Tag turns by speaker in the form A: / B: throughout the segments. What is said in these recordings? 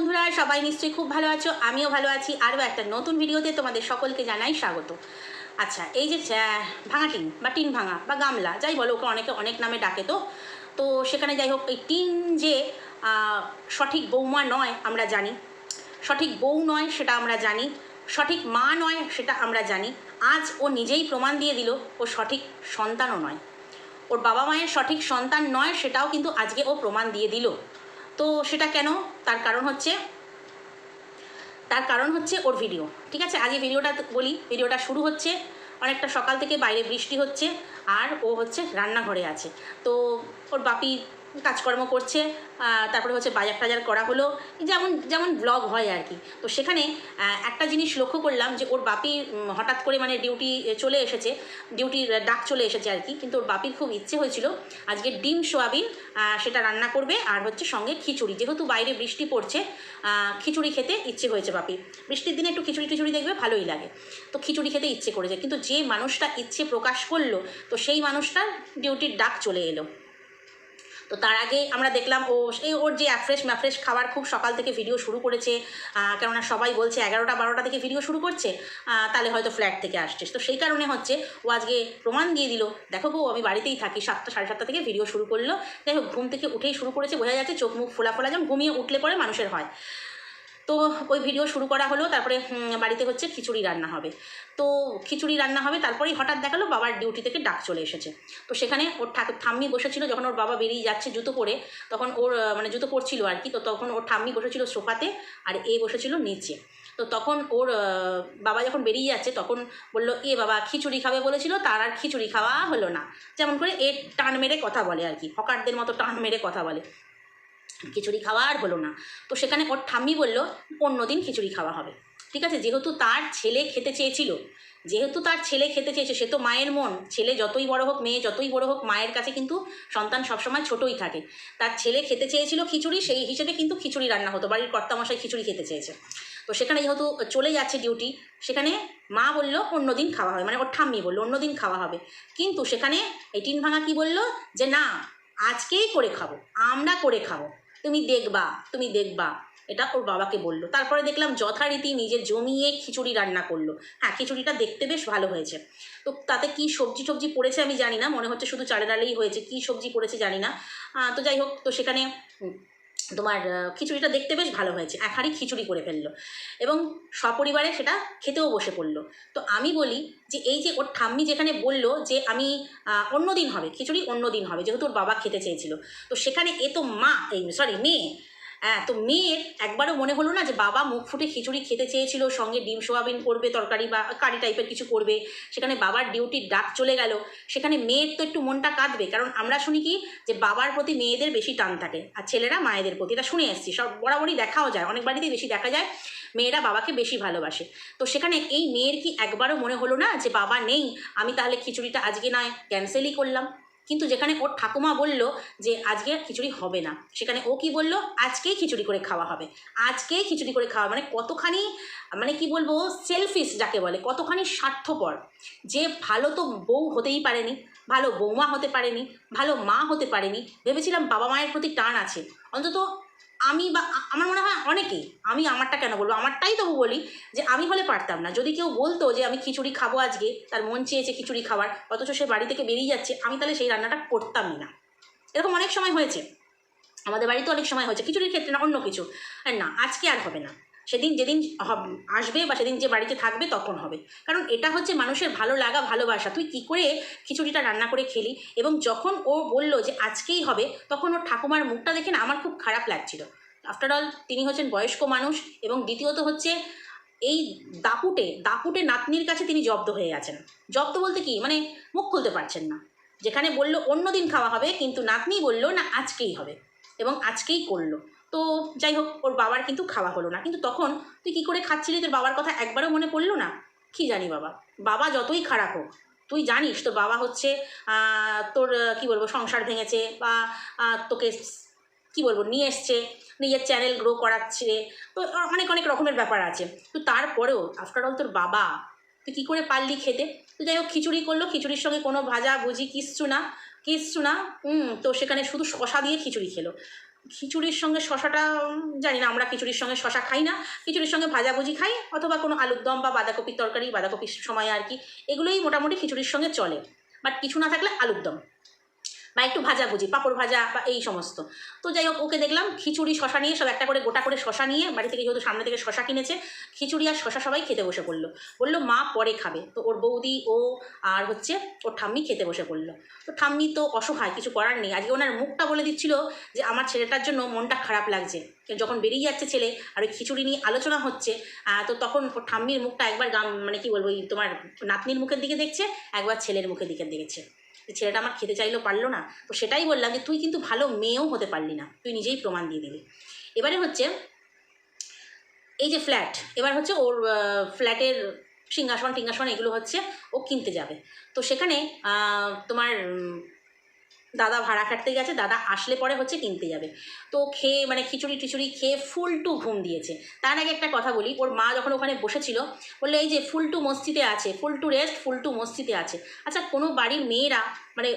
A: বন্ধুরা, সবাই নিশ্চয়ই খুব ভালো আছো, আমিও ভালো আছি, আরও একটা নতুন ভিডিওতে তোমাদের সকলকে জানাই স্বাগত। আচ্ছা এই যে ভাঙা টিন বা টিন ভাঙা বা গামলা, যাই বলো, ওকে অনেকে অনেক নামে ডাকে তো। তো সেখানে যাই হোক, এই টিন যে সঠিক বৌমা নয় আমরা জানি। সঠিক বউ নয় সেটা আমরা জানি, সঠিক মা নয় সেটা আমরা জানি। আজ ও নিজেই প্রমাণ দিয়ে দিল, ও সঠিক সন্তানও নয়। ওর বাবা মায়ের সঠিক সন্তান নয় সেটাও কিন্তু আজকে ও প্রমাণ দিয়ে দিল। তো সেটা কেন? তার কারণ হচ্ছে, তার কারণ হচ্ছে ওর ভিডিও ঠিক আছে? আগে ভিডিওটা বলি ভিডিওটা শুরু হচ্ছে অনেকটা সকাল থেকে বাইরে বৃষ্টি হচ্ছে আর ও হচ্ছে রান্নাঘরে আছে। তো ওর বাপি কাজকর্ম করছে তারপরে হচ্ছে বাজার টাজার করা হলো। যেমন যেমন ব্লগ হয় আর কি। তো সেখানে একটা জিনিস লক্ষ্য করলাম যে ওর বাপি হঠাৎ করে মানে ডিউটি চলে এসেছে ডিউটির ডাক চলে এসেছে আর কি। কিন্তু ওর বাপির খুব ইচ্ছে হয়েছিল আজকে ডিম, সোয়াবিন সেটা রান্না করবে আর হচ্ছে সঙ্গে খিচুড়ি। যেহেতু বাইরে বৃষ্টি পড়ছে খিচুড়ি খেতে ইচ্ছে হয়েছে বাপির বৃষ্টির দিনে একটু খিচুড়ি টিচুড়ি দেখবে, ভালোই লাগে। তো খিচুড়ি খেতে ইচ্ছে করেছে। কিন্তু যে মানুষটা ইচ্ছে প্রকাশ করল, তো সেই মানুষটার ডিউটির ডাক চলে এলো। তো তার আগে আমরা দেখলাম, ও সেই ওর যে অ্যাফ্রেশ ম্যাফ্রেশ খাবার খুব সকাল থেকে ভিডিও শুরু করেছে কেননা সবাই বলছে এগারোটা বারোটা থেকে ভিডিও শুরু করছে তাহলে হয়তো ফ্ল্যাট থেকে আসছিস। তো সেই কারণে হচ্ছে ও আজকে প্রমাণ দিয়ে দিল, দেখো বউ, আমি বাড়িতেই থাকি। সাতটা, সাড়ে সাতটা থেকে ভিডিও শুরু করল। যাই ঘুম থেকে উঠেই শুরু করেছে, বোঝা যাচ্ছে চোখ মুখ ফোলা ফোলা, যেমন ঘুমিয়ে উঠলে পরে মানুষের হয়। তো ওই ভিডিও শুরু করা হলো, তারপরে বাড়িতে হচ্ছে খিচুড়ি রান্না হবে। তো খিচুড়ি রান্না হবে, তারপরেই হঠাৎ দেখাল বাবার ডিউটি থেকে ডাক চলে এসেছে। তো সেখানে ওর ঠাকুর ঠাম্মি বসেছিল, যখন ওর বাবা বেরিয়ে যাচ্ছে জুতো পরে, তখন ওর মানে জুতো পরছিল আর কি, তো তখন ওর ঠাম্মি বসেছিল সোফাতে আর এ বসেছিল নিচে। তো তখন ওর বাবা যখন বেরিয়ে যাচ্ছে, তখন বলল, এ বাবা, খিচুড়ি খাবে বলেছিল, তার আর খিচুড়ি খাওয়া হলো না। যেমন করে এ টান মেরে কথা বলে আর কি, হকারদের মতো টান মেরে কথা বলে। খিচুড়ি খাওয়া আর হলো না। তো সেখানে ওর ঠাম্মি বলল, অন্য দিন খিচুড়ি খাওয়া হবে। ঠিক আছে? যেহেতু তার ছেলে খেতে চেয়েছিল, যেহেতু তার ছেলে খেতে চেয়েছে, সে তো মায়ের মন। ছেলে যতই বড় হোক, মেয়ে যতই বড় হোক, মায়ের কাছে কিন্তু সন্তান সবসময় ছোটই থাকে। তার ছেলে খেতে চেয়েছিল খিচুড়ি, সেই হিসেবে কিন্তু খিচুড়ি রান্না হতো। বাড়ির কর্তামশাই খিচুড়ি খেতে চেয়েছে। তো সেখানে যেহেতু চলে যাচ্ছে ডিউটি সেখানে মা বলল অন্যদিন খাওয়া হবে। মানে ওর ঠাম্মি বলল অন্যদিন খাওয়া হবে। কিন্তু সেখানে এই টিন ভাঙা কি বলল? যে, না, আজকেই করে খাব। আমরা করে খাব। তুমি দেখবা তুমি দেখবা। এটা ওর বাবাকে বলল। তারপরে দেখলাম যথারীতি নিজে জমিয়ে খিচুড়ি রান্না করল। হ্যাঁ খিচুড়িটা দেখতে বেশ ভালো হয়েছে। তো তাতে কি সবজি টবজি পড়েছে আমি জানি না, মনে হচ্ছে শুধু চালে ডালেই হয়েছে। কি সবজি পড়েছে জানি না। তো যাই হোক, তো সেখানে তোমার খিচুড়িটা দেখতে বেশ ভালো হয়েছে। এক হাঁড়ি খিচুড়ি করে ফেলল এবং সপরিবারে সেটা খেতেও বসে পড়ল। তো আমি বলি যে, এই যে ওর ঠাম্মি যেখানে বলল যে, আমি অন্য দিন হবে, খিচুড়ি অন্য দিন হবে, যেহেতু ওর বাবা খেতে চেয়েছিল। তো সেখানে এ তো মা, এই সরি মেয়ে হ্যাঁ তো মেয়ের একবারও মনে হলো না যে বাবা মুখ ফুটে খিচুড়ি খেতে চেয়েছিল, সঙ্গে ডিম সোয়াবিন করবে, তরকারি বা কারি টাইপের কিছু করবে। সেখানে বাবার ডিউটির ডাক চলে গেল। সেখানে মেয়ের তো একটু মনটা কাঁদবে, কারণ আমরা শুনি কি যে বাবার প্রতি মেয়েদের বেশি টান থাকে, আর ছেলেরা মায়েদের প্রতি। এটা শুনে এসছি, সব বরাবরই দেখাও যায়, অনেক বাড়িতেই বেশি দেখা যায়, মেয়েরা বাবাকে বেশি ভালোবাসে। তো সেখানে এই মেয়ের কি একবারও মনে হলো না যে বাবা নেই, আমি তাহলে খিচুড়িটা আজকে নয় ক্যান্সেলই করলাম? কিন্তু যেখানে ওর ঠাকুমা বলল যে আজকে খিচুড়ি হবে না, সেখানে ও কি বলল? আজকেই খিচুড়ি করে খাওয়া হবে। আজকেই খিচুড়ি করে খাওয়া মানে কতখানি মানে কি বলব সেলফিশ যাকে বলে, কতখানি স্বার্থপর। যে ভালো তো বউ হতেই পারেনি, ভালো বৌমা হতে পারেনি, ভালো মা হতে পারেনি। ভেবেছিলাম বাবা মায়ের প্রতি টান আছে। অন্তত আমি বা আমার মনে হয় অনেকেই আমি আমারটা কেন বলব? আমারটাই তবু বলি যে আমি হলে পারতাম না। যদি কেউ বলতো যে আমি খিচুড়ি খাব আজকে, তার মন চেয়েছে খিচুড়ি খাওয়ার, অথচ সে বাড়ি থেকে বেরিয়ে যাচ্ছে, আমি তাহলে সেই রান্নাটা করতামই না। এরকম অনেক সময় হয়েছে। আমাদের বাড়িতে অনেক সময় হয়েছে, খিচুড়ির ক্ষেত্রে না, অন্য কিছু। আর না, আজকে আর হবে না। সেদিন যেদিন আসবে বা সেদিন যে বাড়িতে থাকবে তখন হবে। কারণ এটা হচ্ছে মানুষের ভালো লাগা, ভালোবাসা। তুই কি করে খিচুড়িটা রান্না করে খেলি? এবং যখন ও বলল যে আজকেই হবে, তখন ওর ঠাকুমার মুখটা দেখে না আমার খুব খারাপ লাগছিল। আফটার অল তিনি হচ্ছেন বয়স্ক মানুষ এবং দ্বিতীয়ত হচ্ছে এই দাপুটে দাপুটে নাতনির কাছে তিনি জব্দ হয়ে গেছেন। জব্দ বলতে কি? মানে মুখ খুলতে পারছেন না। যেখানে বলল অন্য দিন খাওয়া হবে, কিন্তু নাতনি বলল না আজকেই হবে এবং আজকেই করল। তো যাই হোক, ওর বাবার কিন্তু খাওয়া হলো না। কিন্তু তখন তুই কি করে খাচ্ছিলি? তোর বাবার কথা একবারও মনে পড়ল না? কি জানি বাবা। বাবা যতই খারাপ হোক, তুই জানিস তোর বাবা হচ্ছে তোর, কি বলব, সংসার ভেঙেছে বা তোকে কি বলব, নিয়ে এসছে, নিজের চ্যানেল গ্রো করাচ্ছে। তো অনেক অনেক রকমের ব্যাপার আছে। তো তারপরেও আফটার অল তোর বাবা, তুই কী করে পারলি খেতে? তো যাই হোক, খিচুড়ি করল, খিচুড়ির সঙ্গে কোনো ভাজা ভুজি কিচ্ছু না কিচ্ছু না। তো সেখানে শুধু শশা দিয়ে খিচুড়ি খেলো। খিচুড়ির সঙ্গে শশাটা জানি না, আমরা খিচুড়ির সঙ্গে শশা খাই না। খিচুড়ির সঙ্গে ভাজাভুজি খাই, অথবা কোনো আলুর দম বা বাঁধাকপির তরকারি, বাঁধাকপির সময় আর কি, এগুলোই মোটামুটি খিচুড়ির সঙ্গে চলে। বাট কিছু না থাকলে আলুর দম। বা একটু ভাজাভুজি, পাঁপড় ভাজা বা এই সমস্ত। তো যাই হোক, ওকে দেখলাম, খিচুড়ি, শশা নিয়ে সব একটা করে গোটা করে শশা নিয়ে বাড়ি থেকে যেহেতু সামনে থেকে শশা কিনেছে, খিচুড়ি আর শশা সবাই খেতে বসে পড়ল। বলল, মা পরে খাবে। তো ওর বৌদি, ও আর হচ্ছে ওর ঠাম্মি খেতে বসে পড়ল। তো ঠাম্মি তো অসহায়, কিছু করার নেই। আজকে ওনার মুখটা বলে দিচ্ছিল যে, আমার ছেলেটার জন্য মনটা খারাপ লাগছে। যখন বেরিয়ে যাচ্ছে ছেলে আর ওই খিচুড়ি নিয়ে আলোচনা হচ্ছে তো তখন ঠাম্মির মুখটা একবার গাম মানে কি বলব তোমার নাতনির মুখের দিকে দেখছে, একবার ছেলের মুখের দিকে দেখেছে। ছেলেটা আমার খেতে চাইলো পারল না, তো সেটাই বললাম যে তুই কিন্তু ভালো মেয়েও হতে পারলি না, তুই নিজেই প্রমাণ দিয়ে দিলি এবারে হচ্ছে এই যে ফ্ল্যাট এবার হচ্ছে ওর ফ্ল্যাটের সিংহাসন টিংহাসন এগুলো হচ্ছে ও কিনতে যাবে। তো সেখানে তোমার দাদা ভাড়া খাটতে গেছে, দাদা আসলে পরে হচ্ছে কিনতে যাবে। তো খেয়ে মানে খিচুড়ি টিচুড়ি খেয়ে ফুল টু ঘুম দিয়েছে। তার আগে একটা কথা বলি, ওর মা যখন ওখানে বসেছিল, বলল এই যে ফুল টু মসজিদে আছে, full two rest, full two মসজিদে আছে। আচ্ছা কোনো বাড়ির মেয়েরা মানে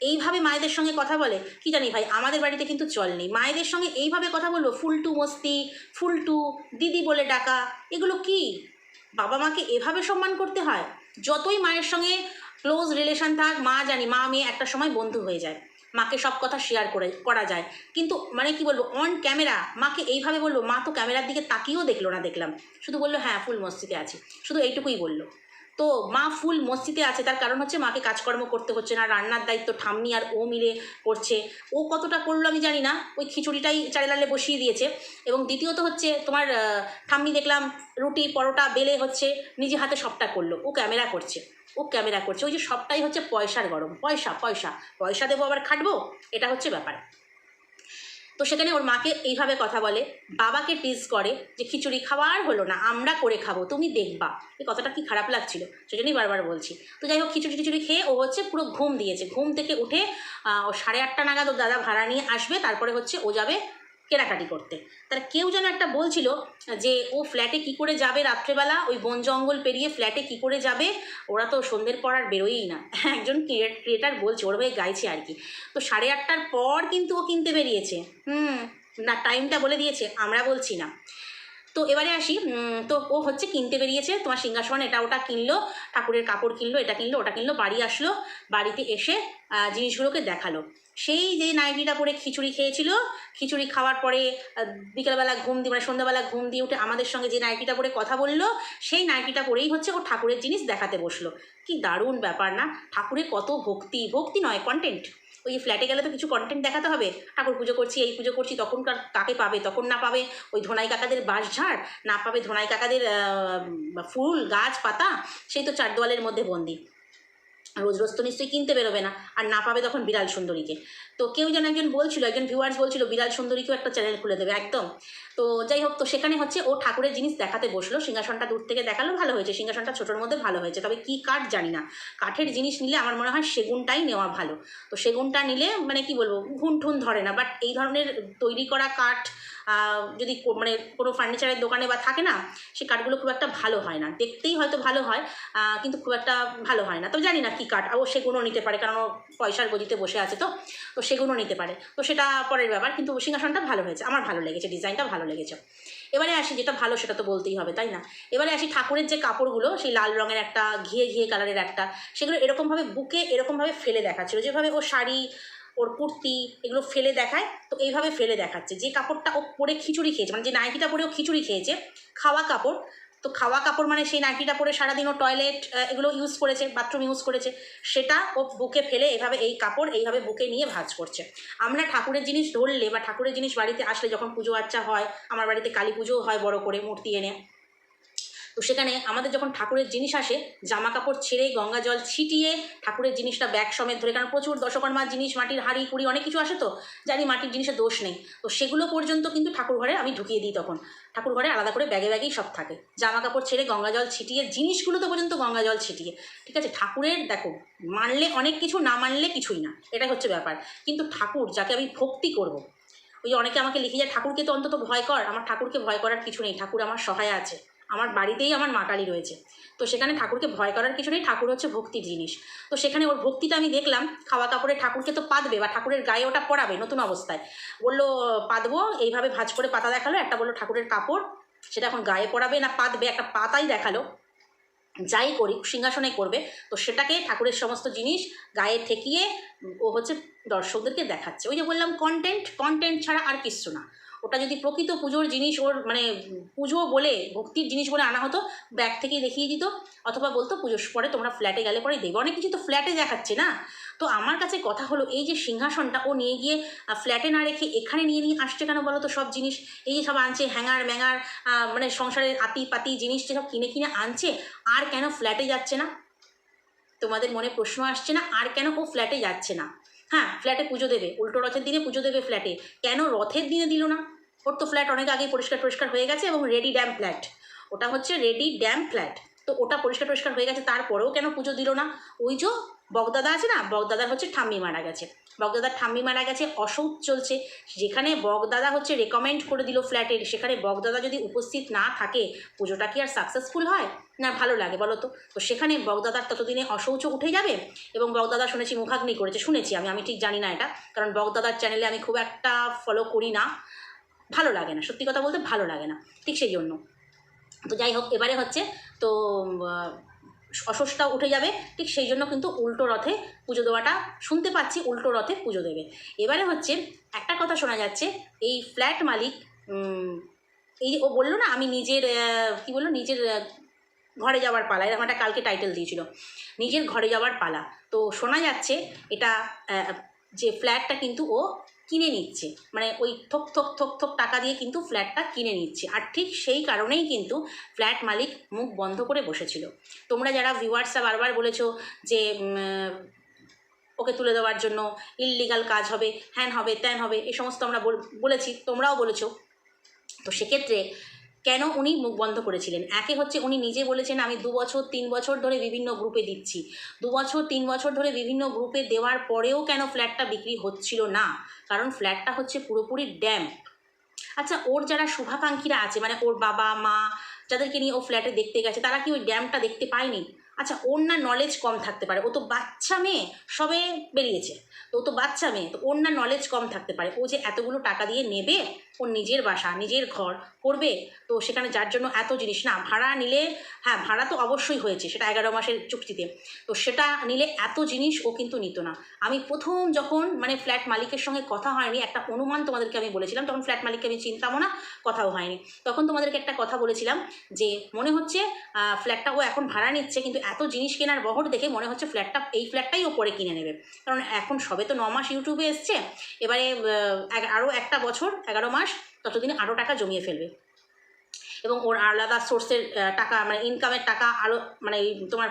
A: এইভাবে মায়েদের সঙ্গে কথা বলে? কি জানি ভাই, আমাদের বাড়িতে কিন্তু চল নেই। মায়েদের সঙ্গে এইভাবে কথা বলব ফুল টু মস্তি, ফুল টু দিদি বলে ডাকা, এগুলো কি? বাবা মাকে এভাবে সম্মান করতে হয়? যতই মায়ের সঙ্গে ক্লোজ রিলেশন থাক, মা জানি, মা, মেয়ে একটা সময় বন্ধু হয়ে যায়। মাকে সব কথা শেয়ার করে, করা যায়। কিন্তু মানে কি বলব অন ক্যামেরা মাকে এইভাবে বলব, মা তো ক্যামেরার দিকে তাকিয়েও দেখল না, দেখলাম। শুধু বলল হ্যাঁ ফুল মসজিদে আছি। শুধু এইটুকুই বলল। তো মা ফুল মসজিদে আছে, তার কারণ হচ্ছে মাকে কাজকর্ম করতে হচ্ছে না, রান্নার দায়িত্ব ঠাম্মি আর ও মিলে করছে। ও কতটা করল আমি জানি না, ওই খিচুড়িটাই চারিলালে বসিয়ে দিয়েছে। এবং দ্বিতীয়ত হচ্ছে তোমার ঠাম্মি দেখলাম রুটি, পরোটা, বেলে হচ্ছে, নিজে হাতে সবটা করল। ও ক্যামেরা করছে, ও ক্যামেরা করছে। ওই যে সবটাই হচ্ছে পয়সার গরম, পয়সা পয়সা। পয়সা দেবো আবার খাটবো? এটা হচ্ছে ব্যাপার। তো সেখানে ওর মাকে এইভাবে কথা বলে, বাবাকে টিজ করে যে খিচুড়ি খাওয়ার হলো না, আমরা করে খাব, তুমি দেখবা। এই কথাটা কি খারাপ লাগছিল? সেজন্যই বারবার বলছি। তো যাই হোক, খিচুড়ি টিচুড়ি খেয়ে ও হচ্ছে পুরো ঘুম দিয়েছে। ঘুম থেকে উঠে ও সাড়ে আটটা নাগাদ ওর দাদা ভাড়া নিয়ে আসবে, তারপরে হচ্ছে ও যাবে কেনাকাটি করতে। তার কেউ যেন একটা বলছিল যে, ও ফ্ল্যাটে কি করে যাবে রাত্রেবেলা? ওই বন জঙ্গল পেরিয়ে ফ্ল্যাটে কি করে যাবে? ওরা তো সন্ধ্যের পর আর বেরোয়ই না। একজন ক্রিয়েটার বলছে, ওর ভাই গাইছে আর কি। তো সাড়ে আটটার পর কিন্তু ও কিনতে বেরিয়েছে। হুম, না টাইমটা বলে দিয়েছে, আমরা বলছি না। তো এবারে আসি। তো ও হচ্ছে কিনতে বেরিয়েছে, তোমার সিংহাসন, এটা ওটা কিনলো, ঠাকুরের কাপড় কিনলো, এটা কিনলো, ওটা কিনলো, বাড়ি আসলো, বাড়িতে এসে জিনিসগুলোকে দেখাল। সেই যে নাইটিটা পরে খিচুড়ি খেয়েছিল, খিচুড়ি খাওয়ার পরে বিকেলবেলা ঘুম দিয়ে মানে সন্ধ্যাবেলা ঘুম দিয়ে উঠে আমাদের সঙ্গে যে নাইটিটা পরে কথা বলল, সেই নাইটিটা পরেই হচ্ছে ও ঠাকুরের জিনিস দেখাতে বসল। কি দারুণ ব্যাপার না? ঠাকুরের কত ভক্তি ভক্তি নয় কন্টেন্ট ওই ফ্ল্যাটে গেলে তো কিছু কন্টেন্ট দেখাতে হবে। ঠাকুর পুজো করছি, এই পুজো করছি তখনকার কাকে পাবে? তখন না পাবে। ওই ধোনাই কাকাদের বাঁশঝাড়, না পাবে ধোনাই কাকাদের ফুল, গাছ, পাতা, সেই তো চার দেওয়ালের মধ্যে বন্দি। রোজ রোজ তো নিশ্চয়ই কিনতে বেরোবে না, আর না পাবে তখন বিড়াল সুন্দরীকে। তো কেউ যেন একজন বলছিল, একজন ভিউয়ার্স বলছিল, বিড়াল সুন্দরীকেও একটা চ্যানেল খুলে দেবে একদম। তো যাই হোক, তো সেখানে হচ্ছে ও ঠাকুরের জিনিস দেখাতে বসল, সিংহাসনটা দূর থেকে দেখাল, ভালো হয়েছে। সিংহাসনটা ছোটোর মধ্যে ভালো হয়েছে। তবে কি কাঠ জানি না। কাঠের জিনিস নিলে আমার মনে হয় সেগুনটাই নেওয়া ভালো। তো সেগুনটা নিলে মানে কি বলব ঘুন ঠুন ধরে না। বাট এই ধরনের তৈরি করা কাঠ যদি মানে কোনো ফার্নিচারের দোকানে বা থাকে না, সে কাঠগুলো খুব একটা ভালো হয় না। দেখতেই হয়তো ভালো হয় কিন্তু খুব একটা ভালো হয় না। তো জানি না কী কাঠ ও সেগুনও নিতে পারে, কারণ পয়সার গদিতে বসে আছে তো তো সেগুনও নিতে পারে। তো সেটা পরের ব্যাপার, কিন্তু সিংহাসনটা ভালো হয়েছে, আমার ভালো লেগেছে, ডিজাইনটা ভালো লেগেছে। এবারে আসি, যেটা ভালো সেটা তো বলতেই হবে, তাই না? এবারে আসি ঠাকুরের যে কাপড়গুলো, সেই লাল রঙের একটা, ঘিয়ে ঘিয়ে কালারের একটা, সেগুলো এরকমভাবে বুকে এরকমভাবে ফেলে দেখাচ্ছিল, যেভাবে ও শাড়ি ওর কুর্তি এগুলো ফেলে দেখায়। তো এইভাবে ফেলে দেখাচ্ছে। যে কাপড়টা ও পরে খিচুড়ি খেয়েছে মানে যে নাইটিটা পরে ও খিচুড়ি খেয়েছে, খাওয়া কাপড়, তো খাওয়া কাপড় মানে সেই নাইটিটা পরে সারাদিন ও টয়লেট এগুলো ইউজ করেছে বাথরুম ইউজ করেছে, সেটা ও বুকে ফেলে এভাবে এই কাপড় এইভাবে বুকে নিয়ে ভাজ করছে। আমরা ঠাকুরের জিনিস ধরলে বা ঠাকুরের জিনিস বাড়িতে আসলে যখন পুজো আচ্চা হয়, আমার বাড়িতে কালী পুজোও হয় বড় করে, মূর্তি এনে তো সেখানে আমাদের যখন ঠাকুরের জিনিস আসে জামা কাপড় ছেড়ে, গঙ্গা জল ছিটিয়ে, ঠাকুরের জিনিসটা ব্যাগ সমেত ধরে, কারণ প্রচুর দশকর্মার জিনিস, মাটির হাড়ি, কুড়ি অনেক কিছু আসে তো, জানি মাটির জিনিসের দোষ নেই। তো সেগুলো পর্যন্ত কিন্তু ঠাকুর ঘরে আমি ঢুকিয়ে দিই তখন। ঠাকুর ঘরে আলাদা করে ব্যাগে ব্যাগেই সব থাকে। জামা কাপড় ছেড়ে, গঙ্গা জল ছিটিয়ে, জিনিসগুলো তো পর্যন্ত গঙ্গা জল ছিটিয়ে। ঠিক আছে, ঠাকুরের, দেখো, মানলে অনেক কিছু, না মানলে কিছুই না। এটাই হচ্ছে ব্যাপার। কিন্তু ঠাকুর, যাকে আমি ভক্তি করব, ওই অনেকে আমাকে লিখে যায়, ঠাকুরকে তো অন্তত ভয় কর। আমার ঠাকুরকে ভয় করার কিছু নেই। ঠাকুর আমার সহায় আছে। আমার বাড়িতেই আমার মা কালী রয়েছে। তো সেখানে ঠাকুরকে ভয় করার কিছু নেই, ঠাকুর হচ্ছে ভক্তির জিনিস। তো সেখানে ওর ভক্তিটা আমি দেখলাম খাওয়া কাপড়ে ঠাকুরকে তো পাতবে বা ঠাকুরের গায়ে ওটা পরাবে নতুন অবস্থায়। বলল, পাতবো। এইভাবে ভাঁজ করে পাতা দেখাল, একটা বলল ঠাকুরের কাপড়, সেটা এখন গায়ে পরাবে না পাতবে, একটা পাতাই দেখাল। যাই করি সিংহাসনে করবে। তো সেটাকে ঠাকুরের সমস্ত জিনিস গায়ে ঠেকিয়ে ও হচ্ছে দর্শকদেরকে দেখাচ্ছে। ওই যে বললাম কন্টেন্ট কন্টেন্ট ছাড়া আর কিচ্ছু না। ওটা যদি প্রকৃত পুজোর জিনিস ওর মানে পুজো বলে, ভক্তির জিনিস বলে আনা হতো, ব্যাগ থেকেই দেখিয়ে দিত, অথবা বলতো পুজোর পরে তোমরা ফ্ল্যাটে গেলে পরে দেবে। অনেক কিছু তো ফ্ল্যাটে দেখাচ্ছে না? তো আমার কাছে কথা হলো, এই যে সিংহাসনটা ও নিয়ে গিয়ে ফ্ল্যাটে না রেখে এখানে নিয়ে নিয়ে আসছে কেন বলো তো সব জিনিস? এই যে সব আনছে, হ্যাঙ্গার ম্যাঙ্গার মানে সংসারের আতি পাতি জিনিস যেসব কিনে কিনে আনছে, আর কেন ফ্ল্যাটে যাচ্ছে না? তোমাদের মনে প্রশ্ন আসছে না, আর কেন ও ফ্ল্যাটে যাচ্ছে না? হ্যাঁ ফ্ল্যাটে পুজো দেবে। উল্টো রথের দিনে পুজো দেবে ফ্ল্যাটে কেন রথের দিনে দিল না? ওর তো ফ্ল্যাট অনেক আগেই পরিষ্কার পরিষ্কার হয়ে গেছে এবং রেডি ড্যাম ফ্ল্যাট ওটা হচ্ছে রেডি ড্যাম ফ্ল্যাট তো ওটা পরিষ্কার পরিষ্কার হয়ে গেছে, তারপরেও কেন পুজো দিল না? ওই যে বগদাদা আছে না, বগদাদার হচ্ছে ঠাম্মি মারা গেছে। বগদাদার ঠাম্মি মারা গেছে অসৌচ চলছে। যেখানে বগদাদা হচ্ছে রেকমেন্ড করে দিল ফ্ল্যাটের সেখানে বগদাদা যদি উপস্থিত না থাকে, পুজোটা কি আর সাকসেসফুল হয়? না, ভালো লাগে বলো তো। তো সেখানে বগদাদার ততদিনে অশৌচ উঠে যাবে এবং বগদাদা শুনেছি মুখাগ্নি করেছে। শুনেছি আমি আমি ঠিক জানি না এটা, কারণ বগদাদার চ্যানেলে আমি খুব একটা ফলো করি না। ভালো লাগে না, সত্যি কথা বলতে ভালো লাগে না। ঠিক সেই জন্য। তো যাই হোক, এবারে হচ্ছে তো অশোষটা উঠে যাবে, ঠিক সেই জন্য কিন্তু উল্টো রথে পুজো দেওয়াটা, শুনতে পাচ্ছি উল্টো রথে পুজো দেবে। এবারে হচ্ছে একটা কথা শোনা যাচ্ছে, এই ফ্ল্যাট মালিক এই ও বলল না, আমি নিজের কি বলল, নিজের ঘরে যাওয়ার পালা, এরকম একটা কালকে টাইটেল দিয়েছিল, নিজের ঘরে যাওয়ার পালা। তো শোনা যাচ্ছে এটা যে ফ্ল্যাটটা কিন্তু ও কিনে নিচ্ছে। মানে ওই থক থক থক থক টাকা দিয়ে কিন্তু ফ্ল্যাটটা কিনে নিচ্ছে। আর ঠিক সেই কারণেই কিন্তু ফ্ল্যাট মালিক মুখ বন্ধ করে বসেছিল। তোমরা যারা ভিউয়ার্সরা বারবার বলেছ যে ওকে তুলে দেওয়ার জন্য ইললিগাল কাজ হবে, হ্যান হবে, ত্যান হবে, এ সমস্ত আমরা বল- বলেছি, তোমরাও বলেছ। তো সেক্ষেত্রে কেন উনি মুখ বন্ধ করেছিলেন? একে হচ্ছে উনি নিজে বলেছেন, আমি দু বছর, তিন বছর ধরে বিভিন্ন গ্রুপে দিচ্ছি। দু বছর, তিন বছর ধরে বিভিন্ন গ্রুপে দেওয়ার পরেও কেন ফ্ল্যাটটা বিক্রি হচ্ছিল না? কারণ ফ্ল্যাটটা হচ্ছে পুরোপুরি ড্যাম্প আচ্ছা ওর যারা শুভাকাঙ্ক্ষীরা আছে মানে ওর বাবা, মা, যাদেরকে নিয়ে ও ফ্ল্যাটে দেখতে গেছে, তারা কি ওই ড্যামটা দেখতে পায়নি? আচ্ছা ওর না নলেজ কম থাকতে পারে। ও তো বাচ্চা মেয়ে, সবে বেরিয়েছে। তো ও তো বাচ্চা মেয়ে, তো ওর না নলেজ কম থাকতে পারে। ও যে এতগুলো টাকা দিয়ে নেবে, ওর নিজের বাসা, নিজের ঘর করবে, তো সেখানে যার জন্য এত জিনিস, না, ভাড়া নিলে হ্যাঁ ভাড়া তো অবশ্যই হয়েছে, সেটা এগারো মাসের চুক্তিতে, তো সেটা নিলে এত জিনিস ও কিন্তু নিত না। আমি প্রথম যখন মানে ফ্ল্যাট মালিকের সঙ্গে কথা হয়নি, একটা অনুমান তোমাদেরকে আমি বলেছিলাম, তখন ফ্ল্যাট মালিককে আমি চিনতামও না, কথাও হয়নি। তখন তোমাদেরকে একটা কথা বলেছিলাম যে, মনে হচ্ছে ফ্ল্যাটটা ও এখন ভাড়া নিচ্ছে, কিন্তু এত জিনিস কেনার বহর দেখে মনে হচ্ছে ফ্ল্যাটটা, এই ফ্ল্যাটটাই ও পরে কিনে নেবে। কারণ এখন সবে তো ন মাস ইউটিউবে এসছে, এবারে আরও একটা বছর, এগারো মাস ততদিনে আরও টাকা জমিয়ে ফেলবে। এবং ওর আলাদা সোর্সের টাকা মানে ইনকামের টাকা আরও মানে তোমার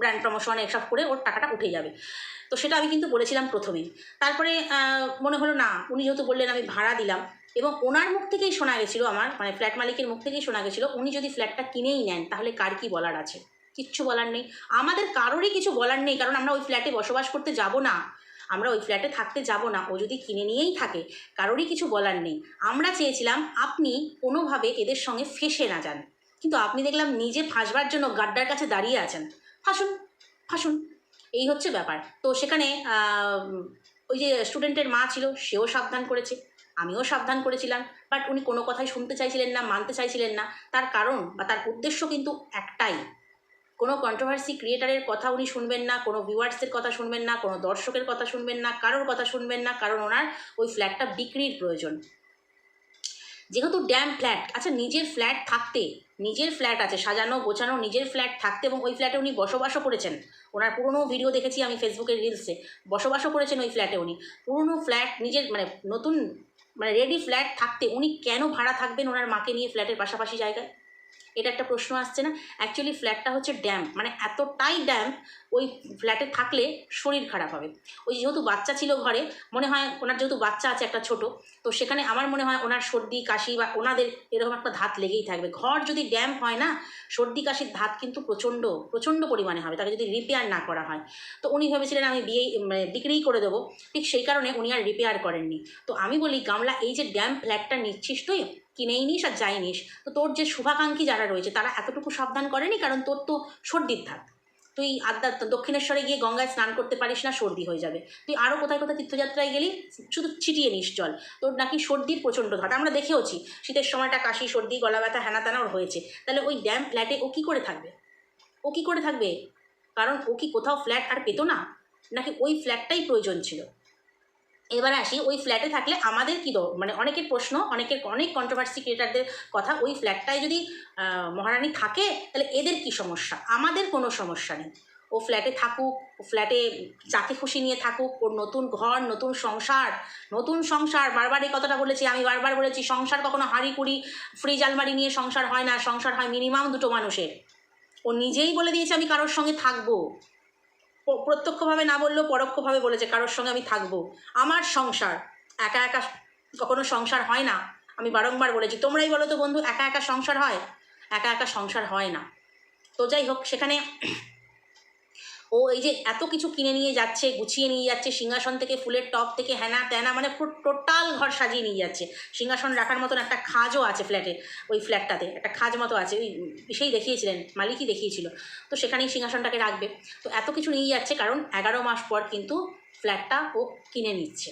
A: ব্র্যান্ড প্রমোশন এসব করে ওর টাকাটা উঠে যাবে। তো সেটা আমি কিন্তু বলেছিলাম প্রথমেই। তারপরে মনে হলো না, উনি যেহেতু বললেন আমি ভাড়া দিলাম, এবং ওনার মুখ থেকেই শোনা গেছিল আমার মানে ফ্ল্যাট মালিকের মুখ থেকেই শোনা গেছিল, উনি যদি ফ্ল্যাটটা কিনেই নেন, তাহলে কার কি বলার আছে? কিচ্ছু বলার নেই। আমাদের কারোরই কিছু বলার নেই, কারণ আমরা ওই ফ্ল্যাটে বসবাস করতে যাব না। আমরা ওই ফ্ল্যাটে থাকতে যাব না, ও যদি কিনে নিয়েই থাকে, কারোরই কিছু বলার নেই। আমরা চেয়েছিলাম আপনি কোনোভাবে এদের সঙ্গে ফেসে না যান। কিন্তু আপনি দেখলাম নিজে ফাঁসবার জন্য গাড্ডার কাছে দাঁড়িয়ে আছেন। ফাঁসুন ফাঁসুন, এই হচ্ছে ব্যাপার। তো সেখানে ওই যে স্টুডেন্টের মা ছিল, সেও সাবধান করেছে। আমিও সাবধান করেছিলাম। বাট উনি কোনো কথাই শুনতে চাইছিলেন না, মানতে চাইছিলেন না। তার কারণ বা তার উদ্দেশ্য কিন্তু একটাই। কোনো কন্ট্রোভার্সি ক্রিয়েটারের কথা উনি শুনবেন না, কোনো ভিউয়ার্সের কথা শুনবেন না, কোনো দর্শকের কথা শুনবেন না, কারোর কথা শুনবেন না, কারণ ওনার ওই ফ্ল্যাটটা বিক্রির প্রয়োজন। যেহেতু ড্যাম ফ্ল্যাট আচ্ছা নিজের ফ্ল্যাট থাকতে, নিজের ফ্ল্যাট আছে, সাজানো, গোছানো, নিজের ফ্ল্যাট থাকতে এবং ওই ফ্ল্যাটে উনি বসবাসও করেছেন। ওনার পুরনো ভিডিও দেখেছি আমি ফেসবুকের রিলসে বসবাসও করেছেন ওই ফ্ল্যাটে উনি। পুরনো ফ্ল্যাট নিজের মানে নতুন মানে রেডি ফ্ল্যাট থাকতে উনি কেন ভাড়া থাকবেন ওনার মাকে নিয়ে ফ্ল্যাটের পাশাপাশি জায়গায়? এটা একটা প্রশ্ন আসছে না। অ্যাকচুয়ালি ফ্ল্যাটটা হচ্ছে ড্যাম্প মানে এতটাই ড্যাম্প ওই ফ্ল্যাটে থাকলে শরীর খারাপ হবে। ওই যেহেতু বাচ্চা ছিল ঘরে, মনে হয় ওনার যেহেতু বাচ্চা আছে একটা ছোট, তো সেখানে আমার মনে হয় ওনার সর্দি, কাশি বা ওনাদের এরকম একটা ধাত লেগেই থাকবে। ঘর যদি ড্যাম্প হয় না, সর্দি, কাশির ধাত কিন্তু প্রচণ্ড প্রচণ্ড পরিমাণে হবে, তাকে যদি রিপেয়ার না করা হয়। তো উনি ভেবেছিলেন আমি বিয়ে মানে বিক্রিই করে দেবো, ঠিক সেই কারণে উনি আর রিপেয়ার করেননি। তো আমি বলি, গামলা, এই যে ড্যাম্প ফ্ল্যাটটা নিচ্ছিস তুই, কিনেই নিস আর যাই নিস। তো তোর যে শুভাকাঙ্ক্ষী যারা রয়েছে, তারা এতটুকু সাবধান করেনি কারণ তোর তো সর্দির থাক তুই আদ্যা দক্ষিণেশ্বরে গিয়ে গঙ্গায় স্নান করতে পারিস না, সর্দি হয়ে যাবে। তুই আরও কোথায় কোথায় তীর্থযাত্রায় গেলি, শুধু ছিটিয়ে নিস জল তোর নাকি সর্দির প্রচণ্ড ধাত। আমরা দেখেওছি, শীতের সময়টা কাশি, সর্দি গলা ব্যথা হ্যানা হয়েছে। তাহলে ওই ড্যাম ফ্ল্যাটে ও কী করে থাকবে? ও কী করে থাকবে? কারণ ও কি কোথাও ফ্ল্যাট আর পেতো না? নাকি ওই ফ্ল্যাটটাই প্রয়োজন ছিল? এবার আসি, ওই ফ্ল্যাটে থাকলে আমাদের কী মানে অনেকের প্রশ্ন, অনেকের অনেক কন্ট্রোভার্সি ক্রিয়েটারদের কথা ওই ফ্ল্যাটটায় যদি মহারানী থাকে, তাহলে এদের কি সমস্যা? আমাদের কোনো সমস্যা নেই। ও ফ্ল্যাটে থাকুক, ও ফ্ল্যাটে যাকে খুশি নিয়ে থাকুক, ওর নতুন ঘর, নতুন সংসার নতুন সংসার, বারবার এই কথাটা বলেছি, আমি বারবার বলেছি, সংসার কখনো হাঁড়ি কুড়ি ফ্রিজ আলমারি নিয়ে সংসার হয় না, সংসার হয় মিনিমাম দুটো মানুষের। ও নিজেই বলে দিয়েছে, আমি কারোর সঙ্গে থাকব। প্রত্যক্ষভাবে না বললেও পরোক্ষভাবে বলেছে, কারোর সঙ্গে আমি থাকব। আমার সংসার, একা একা কখনো সংসার হয় না। আমি বারংবার বলেছি, তোমরাই বলো তো বন্ধু, একা একা সংসার হয়? একা একা সংসার হয় না। তো যাই হোক, সেখানে ও এই যে এত কিছু কিনে নিয়ে যাচ্ছে, গুছিয়ে নিয়ে যাচ্ছে, সিংহাসন থেকে ফুলের টপ থেকে হ্যানা ত্যানা মানে পুরো টোটাল ঘর সাজিয়ে নিয়ে যাচ্ছে। সিংহাসন রাখার মতন একটা খাজও আছে ফ্ল্যাটে, ওই ফ্ল্যাটটাতে, একটা খাজ মতো আছে, ওই সেই দেখিয়েছিলেন, মালিকই দেখিয়েছিল। তো সেখানেই সিংহাসনটাকে রাখবে। তো এত কিছু নিয়ে যাচ্ছে কারণ এগারো মাস পর কিন্তু ফ্ল্যাটটা ও কিনে নিচ্ছে।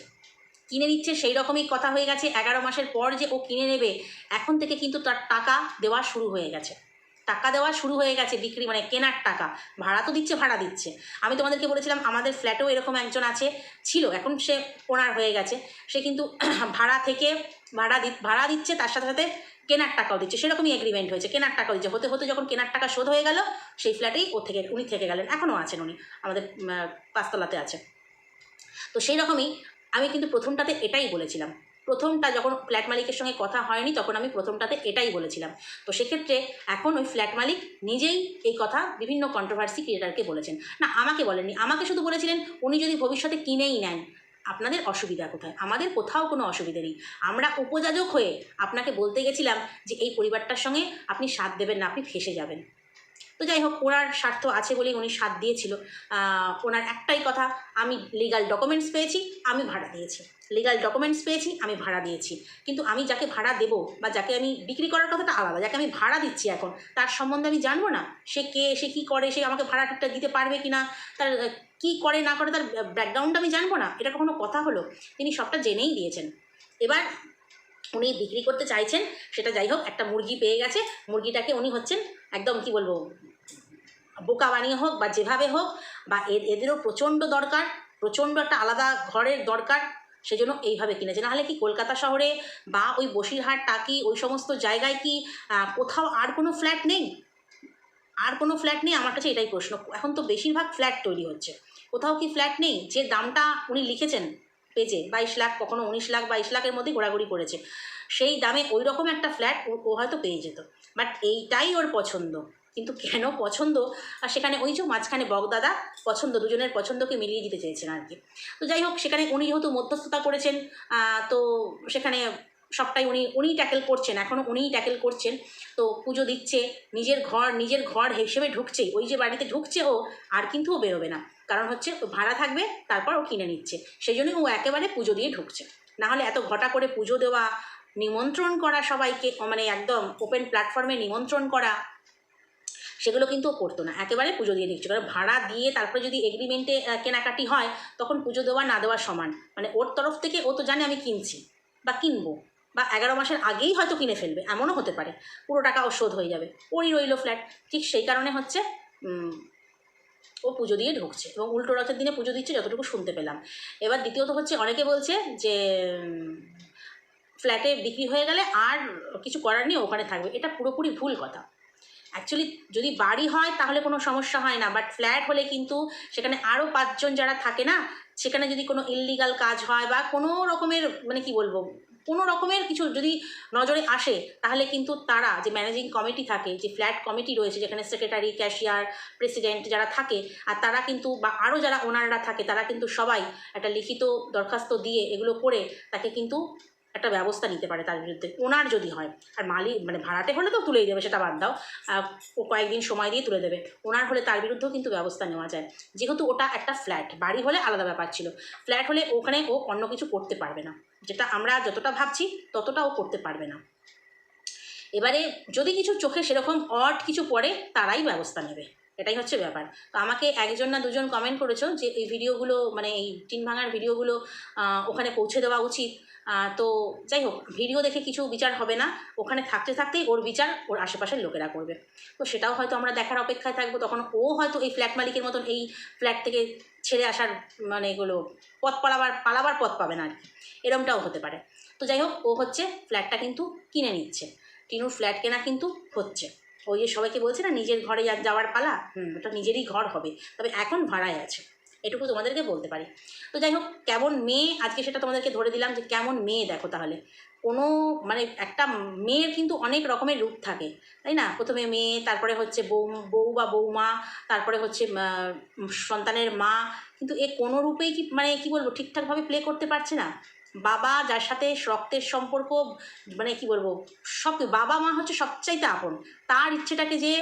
A: কিনে নিচ্ছে সেই রকমই কথা হয়ে গেছে। এগারো মাসের পর যে ও কিনে নেবে, এখন থেকে কিন্তু তার টাকা দেওয়া শুরু হয়ে গেছে। টাকা দেওয়া শুরু হয়ে গেছে বিক্রি মানে কেনার টাকা। ভাড়া তো দিচ্ছে, ভাড়া দিচ্ছে। আমি তোমাদেরকে বলেছিলাম, আমাদের ফ্ল্যাটেও এরকম একজন আছে, ছিল। এখন সে ওনার হয়ে গেছে। সে কিন্তু ভাড়া থেকে ভাড়া দি, ভাড়া দিচ্ছে, তার সাথে সাথে কেনার টাকাও দিচ্ছে। সেরকমই এগ্রিমেন্ট হয়েছে। কেনার টাকাও দিচ্ছে। হতে হতে যখন কেনার টাকা শোধ হয়ে গেল, সেই ফ্ল্যাটেই ও থেকে, উনি থেকে গেলেন। এখনও আছেন উনি, আমাদের পাঁচতলাতে আছে। তো সেই রকমই আমি কিন্তু প্রথমটাতে এটাই বলেছিলাম। প্রথমটা যখন ফ্ল্যাট মালিকের সঙ্গে কথা হয়নি, তখন আমি প্রথমটাতে এটাই বলেছিলাম। তো সেক্ষেত্রে এখন ওই ফ্ল্যাট মালিক নিজেই এই কথা বিভিন্ন কন্ট্রোভার্সি ক্রিয়েটারকে বলেছেন। না, আমাকে বলেননি। আমাকে শুধু বলেছিলেন, উনি যদি ভবিষ্যতে কিনেই নেন, আপনাদের অসুবিধা কোথায়? আমাদের কোথাও কোনো অসুবিধা নেই। আমরা উপযাজক হয়ে আপনাকে বলতে গেছিলাম যে, এই পরিবারটার সঙ্গে আপনি সাথ দেবেন না, আপনি ফেসে যাবেন। তো যাই হোক ওনার স্বার্থ আছে বলেই উনি সাথ দিয়েছিল। ওনার একটাই কথা, আমি লিগাল ডকুমেন্টস পেয়েছি, আমি ভাড়া দিয়েছি। লিগাল ডকুমেন্টস পেয়েছি, আমি ভাড়া দিয়েছি। কিন্তু আমি যাকে ভাড়া দেব বা যাকে আমি বিক্রি করার কথাটা আলাদা, যাকে আমি ভাড়া দিচ্ছি এখন, তার সম্বন্ধে আমি জানব না? সে কে, সে কী করে, সে আমাকে ভাড়া ঠিকঠাক দিতে পারবে কি না তার কী করে, না করে, তার ব্যাকগ্রাউন্ড আমি জানব না? এটা কখনো কথা হলো? তিনি সবটা জেনেই দিয়েছেন। এবার উনি বিক্রি করতে চাইছেন, সেটা যাই হোক, একটা মুরগি পেয়ে গেছে। মুরগিটাকে উনি হচ্ছেন একদম কি বলব, বোকা বানিয়ে হোক বা যেভাবে হোক, বা এদেরও প্রচণ্ড দরকার, প্রচণ্ড একটা আলাদা ঘরের দরকার, সেজন্য এইভাবে কিনেছে। নাহলে কি কলকাতা শহরে বা ওই বসিরহাট, টাকি, ওই সমস্ত জায়গায় কি কোথাও আর কোনো ফ্ল্যাট নেই? আর কোনো ফ্ল্যাট নেই? আমার কাছে এটাই প্রশ্ন। এখন তো বেশিরভাগ ফ্ল্যাট তৈরি হচ্ছে। কোথাও কি ফ্ল্যাট নেই? যে দামটা উনি লিখেছেন পেজে বাইশ লাখ, কখনো উনিশ লাখ, বাইশ লাখের মধ্যে ঘোরাঘুরি করেছে। সেই দামে ওই রকম একটা ফ্ল্যাট ও হয়তো পেয়ে যেত। বাট এইটাই ওর পছন্দ। কিন্তু কেন পছন্দ? আর সেখানে ওই যে মাঝখানে বগদাদা পছন্দ, দুজনের পছন্দকে মিলিয়ে দিতে চেয়েছেন আর কি। তো যাই হোক, সেখানে উনি যেহেতু মধ্যস্থতা করেছেন তো সেখানে সবটাই উনি, উনিই ট্যাকেল করছেন এখনও উনিই ট্যাকেল করছেন। তো পুজো দিচ্ছে, নিজের ঘর নিজের ঘর হিসেবে ঢুকছে ওই যে বাড়িতে ঢুকছে ও, আর কিন্তু ও বেরোবে না। কারণ হচ্ছে ভাড়া থাকবে, তারপর ও কিনে নিচ্ছে। সেই জন্যই ও একেবারে পুজো দিয়ে ঢুকছে। নাহলে এত ঘটা করে পুজো দেওয়া, নিমন্ত্রণ করা সবাইকে মানে একদম ওপেন প্ল্যাটফর্মে নিমন্ত্রণ করা, সেগুলো কিন্তু ও করতো না। একেবারে পুজো দিয়ে দিচ্ছে। কারণ ভাড়া দিয়ে তারপরে যদি এগ্রিমেন্টে কেনাকাটি হয়, তখন পুজো দেওয়া না দেওয়া সমান। মানে ওর তরফ থেকে ও তো জানে আমি কিনছি, বা কিনবো। বা এগারো মাসের আগেই হয়তো কিনে ফেলবে, এমনও হতে পারে। পুরো টাকা ও শোধ হয়ে যাবে। ওরই রইল ফ্ল্যাট ঠিক সেই কারণে হচ্ছে ও পুজো দিয়ে ঢুকছে এবং উল্টো রথের দিনে পুজো দিচ্ছে যতটুকু শুনতে পেলাম। এবার দ্বিতীয়ত হচ্ছে অনেকে বলছে যে ফ্ল্যাটে বিক্রি হয়ে গেলে আর কিছু করার নেই, ওখানে থাকবে। এটা পুরোপুরি ভুল কথা। অ্যাকচুয়ালি যদি বাড়ি হয় তাহলে কোনো সমস্যা হয় না বাট ফ্ল্যাট হলে কিন্তু সেখানে আরও পাঁচজন যারা থাকে না, সেখানে যদি কোনো ইললিগাল কাজ হয় বা কোনো রকমের মানে কি বলব কোনো রকমের কিছু যদি নজরে আসে, তাহলে কিন্তু তারা যে ম্যানেজিং কমিটি থাকে, যে ফ্ল্যাট কমিটি রয়েছে, যেখানে সেক্রেটারি ক্যাশিয়ার প্রেসিডেন্ট যারা থাকে, আর তারা কিন্তু বা আরও যারা ওনাররা থাকে, তারা কিন্তু সবাই একটা লিখিত দরখাস্ত দিয়ে এগুলো করে তাকে কিন্তু একটা ব্যবস্থা নিতে পারে তার বিরুদ্ধে। ওনার যদি হয়, আর মালিক মানে ভাড়াটে হলে তো তুলেই দেবে, সেটা বাদ দাও। ও কয়েকদিন সময় দিয়ে তুলে দেবে। ওনার হলে তার বিরুদ্ধেও কিন্তু ব্যবস্থা নেওয়া যায়। যেহেতু ওটা একটা ফ্ল্যাট, বাড়ি হলে আলাদা ব্যাপার ছিল। ফ্ল্যাট হলে ওখানে ও অন্য কিছু করতে পারবে না। যেটা আমরা যতটা ভাবছি, ততটা ও করতে পারবে না। এবারে যদি কিছু চোখে সেরকম অড কিছু পড়ে, তারাই ব্যবস্থা নেবে। এটাই হচ্ছে ব্যাপার। তো আমাকে একজন না দুজন কমেন্ট করেছ যে এই ভিডিওগুলো মানে এই টিন ভাঙার ভিডিওগুলো ওখানে পৌঁছে দেওয়া উচিত? তো যাই হোক ভিডিও দেখে কিছু বিচার হবে না। ওখানে থাকতে থাকতেই ওর বিচার ওর আশেপাশের লোকেরা করবে। তো সেটাও হয়তো আমরা দেখার অপেক্ষায় থাকব। তখন ও হয়তো এই ফ্ল্যাট মালিকের মতন এই ফ্ল্যাট থেকে ছেড়ে আসার মানে এগুলো পথ পালাবার পালাবার পথ পাবে না আর কি। এরমটাও হতে পারে। তো যাই হোক ও হচ্ছে ফ্ল্যাটটা কিন্তু কিনে নিচ্ছে। টিনুর ফ্ল্যাট কেনা কিন্তু হচ্ছে। ওই যে সবাইকে বলছে না নিজের ঘরে যাওয়ার পালা হুম। ওটা নিজেরই ঘর হবে। তবে এখন ভাড়ায় আছে। এটুকু তোমাদেরকে বলতে পারি। তো যাই হোক, কেমন মেয়ে, আজকে সেটা তোমাদেরকে ধরে দিলাম যে কেমন মেয়ে দেখো তাহলে। কোনো মানে একটা মেয়ের কিন্তু অনেক রকমের রূপ থাকে, তাই না? প্রথমে মেয়ে, তারপরে হচ্ছে বউ বউ বা বৌমা তারপরে হচ্ছে সন্তানের মা, কিন্তু এ কোনো রূপেই কি মানে কি বলব, ঠিকঠাকভাবে প্লে করতে পারছে না। বাবা যার সাথে রক্তের সম্পর্ক মানে কি বলব, সব, বাবা মা হচ্ছে সবচাইতে আপন। তার ইচ্ছেটাকে যে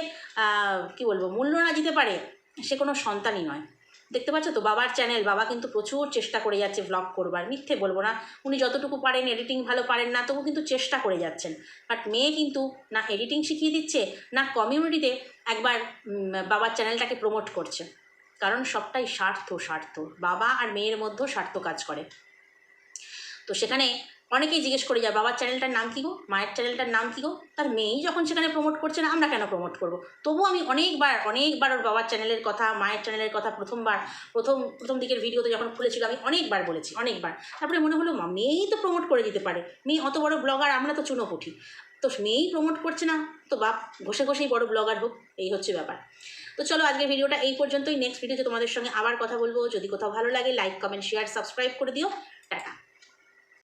A: কি বলব, মূল্য না দিতে পারে, সে কোনো সন্তানই নয়। দেখতে পাচ্ছ তো? বাবার চ্যানেল বাবা কিন্তু প্রচুর চেষ্টা করে যাচ্ছে ভ্লগ করবার। মিথ্যে বলব না। উনি যতটুকু পারেন এডিটিং ভালো পারেন না, তবু কিন্তু চেষ্টা করে যাচ্ছেন। বাট মেয়ে কিন্তু না এডিটিং শিখিয়ে দিচ্ছে, না কমিউনিটিতে একবার বাবার চ্যানেলটাকে প্রমোট করছে। কারণ সবটাই স্বার্থ স্বার্থ। বাবা আর মেয়ের মধ্যেও স্বার্থ কাজ করে। তো সেখানে অনেকেই জিজ্ঞেস করে যায় বাবার চ্যানেলটার নাম কী গো? মায়ের চ্যানেলটার নাম কী গো? তার মেয়েই যখন সেখানে প্রমোট করছে না, আমরা কেন প্রমোট করব? তবু আমি অনেকবার অনেকবার ওর বাবার চ্যানেলের কথা, মায়ের চ্যানেলের কথা প্রথমবার, প্রথম প্রথম দিকের ভিডিওতে যখন খুলেছিল, আমি অনেকবার বলেছি, অনেকবার। তারপরে মনে হলো, মা, মেয়েই তো প্রমোট করে দিতে পারে। মেয়ে অত বড় ব্লগার আমরা তো চুনো চুনোপুঠি। তো মেয়েই প্রমোট করছে না? তো বাপ, ঘষে ঘষেই বড় ব্লগার হোক, এই হচ্ছে ব্যাপার। তো চলো, আজকের ভিডিওটা এই পর্যন্তই। নেক্সট ভিডিওতে তোমাদের সঙ্গে আবার কথা বলব। যদি কোথাও ভালো লাগে লাইক কমেন্ট শেয়ার সাবস্ক্রাইব করে দিও।